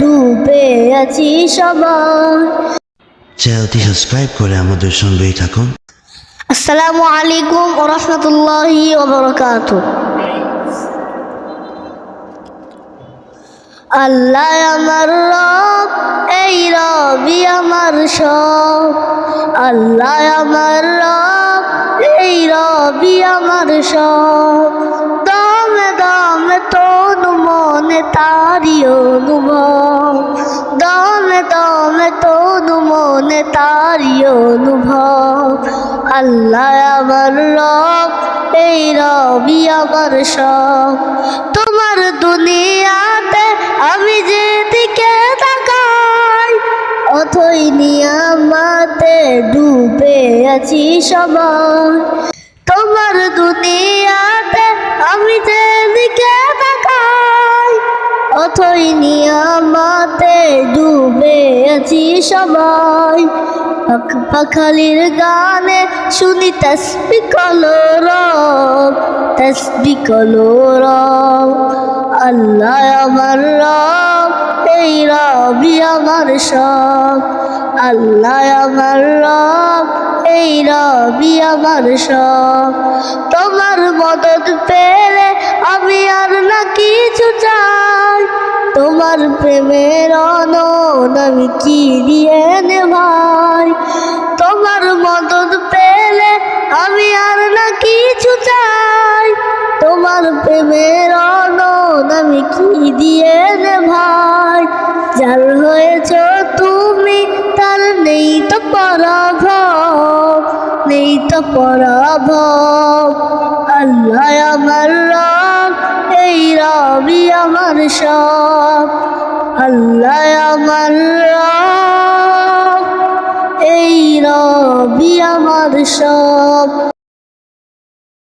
ডুবে আছি সবাই। চ্যানেলটি সাবস্ক্রাইব করে আমাদের সঙ্গেই থাকুন। আসসালামু আলাইকুম ও রহমতুল্লাহি ওবরকাত আল্লাহ আমার রব এই রবি আমার সব। আল্লাহ আমার রব এই রবি আমার সব। অনুভব। দমে দমে তনু মনে তারি অনুভব। আল্লাহ আমার রব, এই রবি আমার সব। তোমার দুনিয়াতে আমি যেদিকে তাকাই, অথই নিয়ামাতে ডুবে আছি সবাই। তোমার দুনিয়াতে অথই নিয়ামাতে ডুবে আছি সবাই। পাখ- পাখালির গানে শুনি তসবি কলরব তসবি কলরব আল্লাহ আমার রব, এই রবি আমার সব। আল্লাহ আমার রব, এই রবি আমার সব। তোমার মদত পেলে আমি আর তোমার প্রেমের অনন আমি কি দিয়ে নে ভাই তোমার মদত পেলে আমি আর না কিছু চাই। তোমার প্রেমের অনন আমি কি দিয়ে নে ভাই যার হয়েছ তুমি তার নেই তো পরাভব, নেই তো পরাভব। আল্লাহ আমার আমার সব আল্লাহ আমার এই রবি আমার সব